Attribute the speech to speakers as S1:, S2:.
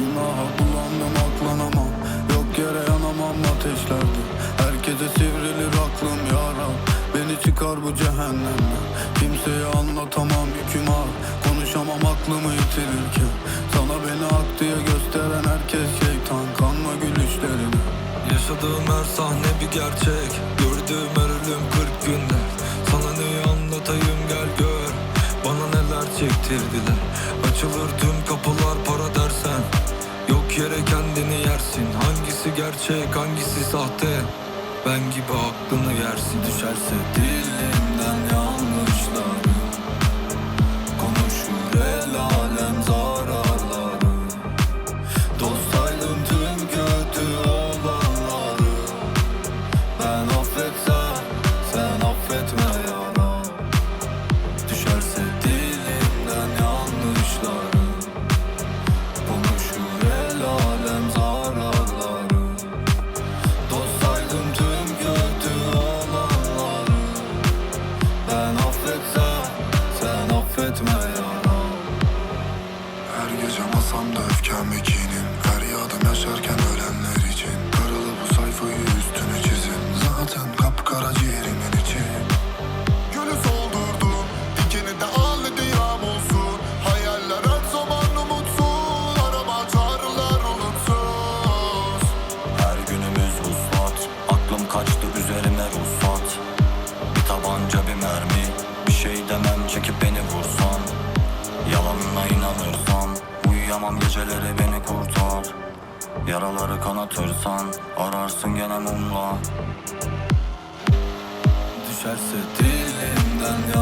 S1: Günaha bulandım aklanamam. Yok yere yanamam ateşlerde. Herkese sivrilir aklım yara Beni çıkar bu cehennemden. Kimseye anlatamam yüküm Konuşamam aklımı yitirirken. Sana beni hak diye gösteren herkes şeytan. Kanma gülüşlerine.
S2: Yaşadığım her sahne bir gerçek. Gördüğüm her ölüm 40 günde neler çektirdiler. Açılır tüm kapılar para dersen. Yok yere kendini yersin. Hangisi gerçek hangisi sahte? Ben gibi aklını yersin.
S1: Düşerse dilimden Ben affetsem sen affetme yara
S3: Her gece masamda öfkem ve kinim Feryadım yaşarken ölenler
S4: geceleri beni kurtar. Yaraları kanatırsan Ararsın gene mumla
S1: Düşerse dilimden